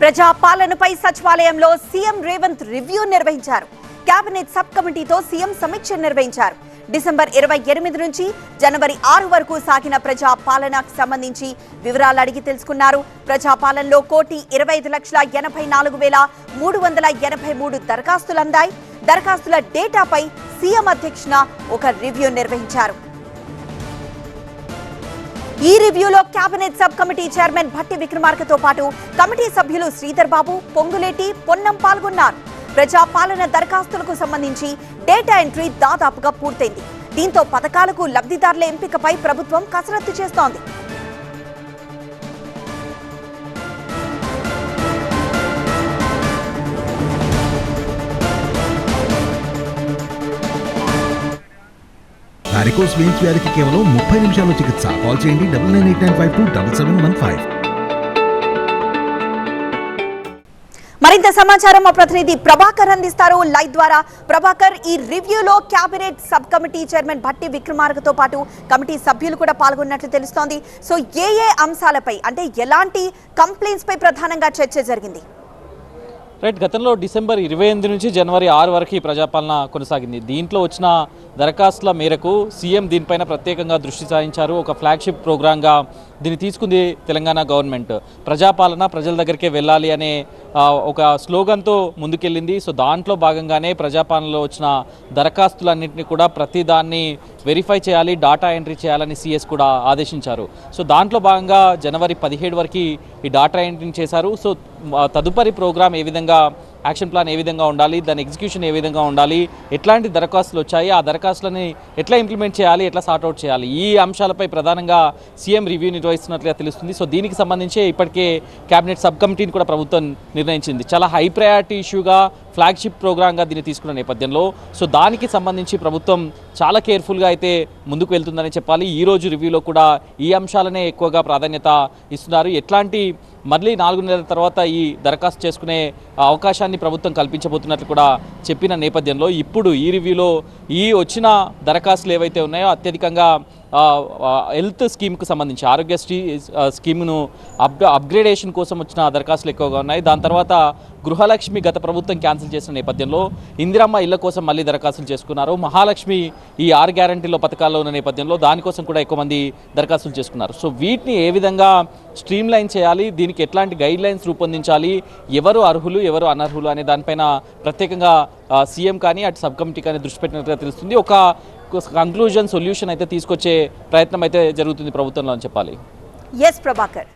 ప్రజా పాలనపై సచివాలయంలో సీఎం రేవంత్ రివ్యూ నిర్వహించారు. కేబినెట్ సబ్ కమిటీతో సీఎం సమీక్ష నిర్వహించారు. డిసెంబర్ ఇరవై ఎనిమిది నుంచి జనవరి ఆరు వరకు సాగిన ప్రజా పాలనకు సంబంధించి వివరాలు అడిగి తెలుసుకున్నారు. ప్రజాపాలనలో కోటి ఇరవై ఐదు లక్షల ఎనభై నాలుగు వేల మూడు వందల ఎనభై మూడు దరఖాస్తులు అందాయి. దరఖాస్తుల డేటాపై సీఎం అధ్యక్షున ఒక రివ్యూ నిర్వహించారు. ఈ రివ్యూలో cabinet sub committee chairman Bhatti విక్రమార్కతో పాటు కమిటీ సభ్యులు శ్రీధర్ బాబు పొంగులేటి పొన్నం పాల్గొన్నారు. ప్రజాపాలన దరఖాస్తులకు సంబంధించి డేటా ఎంట్రీ దాదాపుగా పూర్తయింది. దీంతో పథకాలకు లబ్ధిదారుల ఎంపికపై ప్రభుత్వం కసరత్తు చేస్తోంది. వారికోస్ వెయిన్స్ వ్యాధికి కేవలం ముప్పై నిమిషాల్లో చికిత్స. కాల్ చేయండి double nine eight nine five two double seven one five. మరింత సమాచారం మా ప్రతినిధి ప్రభాకర్ అందిస్తారు. లైవ్ ద్వారా ప్రభాకర్ ఈ రివ్యూలో cabinet sub committee chairman Bhatti విక్రమార్కతో పాటు కమిటీ సభ్యులు కూడా పాల్గొన్నట్లు తెలుస్తోంది. సో ఏ ఏ అంశాలపై అంటే ఎలాంటి కంప్లైంట్స్ పై ప్రధానంగా చర్చ జరిగింది? రైట్ గతంలో డిసెంబర్ ఇరవై ఎనిమిది నుంచి జనవరి ఆరు వరకు ఈ ప్రజాపాలన కొనసాగింది. దీంట్లో వచ్చిన దరఖాస్తుల మేరకు సీఎం దీనిపైన ప్రత్యేకంగా దృష్టి సారించారు. ఒక ఫ్లాగ్షిప్ ప్రోగ్రాంగా దీన్ని తీసుకుంది తెలంగాణ గవర్నమెంట్. ప్రజాపాలన ప్రజల దగ్గరికే వెళ్ళాలి అనే ఒక స్లోగన్తో ముందుకెళ్ళింది. సో దాంట్లో భాగంగానే ప్రజాపాలనలో వచ్చిన దరఖాస్తులన్నింటినీ కూడా ప్రతి దాన్ని వెరిఫై చేయాలి డాటా ఎంట్రీ చేయాలని సిఎస్ కూడా ఆదేశించారు. సో దాంట్లో భాగంగా జనవరి పదిహేడు వరకు ఈ డాటా ఎంట్రీ చేశారు. సో తదుపరి ప్రోగ్రామ్ ఏ విధంగా యాక్షన్ ప్లాన్ ఏ విధంగా ఉండాలి దాని ఎగ్జిక్యూషన్ ఏ విధంగా ఉండాలి ఎట్లాంటి దరఖాస్తులు వచ్చాయి ఆ దరఖాస్తులని ఎట్లా ఇంప్లిమెంట్ చేయాలి ఎట్లా సార్ట్అవుట్ చేయాలి ఈ అంశాలపై ప్రధానంగా సీఎం రివ్యూ నిర్వహిస్తున్నట్లుగా తెలుస్తుంది. సో దీనికి సంబంధించి ఇప్పటికే కేబినెట్ సబ్ కమిటీని కూడా ప్రభుత్వం నిర్ణయించింది. చాలా హై ప్రయారిటీ ఇష్యూగా ఫ్లాగ్షిప్ ప్రోగ్రామ్గా దీన్ని తీసుకున్న నేపథ్యంలో. సో దానికి సంబంధించి ప్రభుత్వం చాలా కేర్ఫుల్గా అయితే ముందుకు వెళ్తుందని చెప్పాలి. ఈ రోజు రివ్యూలో కూడా ఈ అంశాలనే ఎక్కువగా ప్రాధాన్యత ఇస్తున్నారు. ఎట్లాంటి మళ్ళీ నాలుగు నెలల తర్వాత ఈ దరఖాస్తు చేసుకునే అవకాశాన్ని ప్రభుత్వం కల్పించబోతున్నట్లు కూడా చెప్పిన నేపథ్యంలో ఇప్పుడు ఈ రివ్యూలో ఈ వచ్చిన దరఖాస్తులు ఏవైతే ఉన్నాయో అత్యధికంగా హెల్త్ స్కీమ్కు సంబంధించి ఆరోగ్యశ్రీ స్కీమ్ను అప్ అప్గ్రేడేషన్ కోసం వచ్చిన దరఖాస్తులు ఎక్కువగా ఉన్నాయి. దాని తర్వాత గృహలక్ష్మి గత ప్రభుత్వం క్యాన్సిల్ చేసిన నేపథ్యంలో ఇందిరమ్మ ఇళ్ళ కోసం మళ్ళీ దరఖాస్తులు చేసుకున్నారు. మహాలక్ష్మి ఈ ఆరు గ్యారంటీలో పథకాల్లో ఉన్న నేపథ్యంలో దానికోసం కూడా ఎక్కువ మంది దరఖాస్తులు చేసుకున్నారు. సో వీటిని ఏ విధంగా స్ట్రీమ్ లైన్ చేయాలి? దీనికి ఎట్లాంటి గైడ్ లైన్స్ రూపొందించాలి? ఎవరు అర్హులు ఎవరు అనర్హులు అనే దానిపైన ప్రత్యేకంగా సీఎం కానీ అటు సబ్ కమిటీ కానీ దృష్టి పెట్టినట్టుగా తెలుస్తుంది. ఒక కంక్లూజన్ సొల్యూషన్ అయితే తీసుకొచ్చే ప్రయత్నం అయితే జరుగుతుంది ప్రభుత్వంలో అని చెప్పాలి. ఎస్ ప్రభాకర్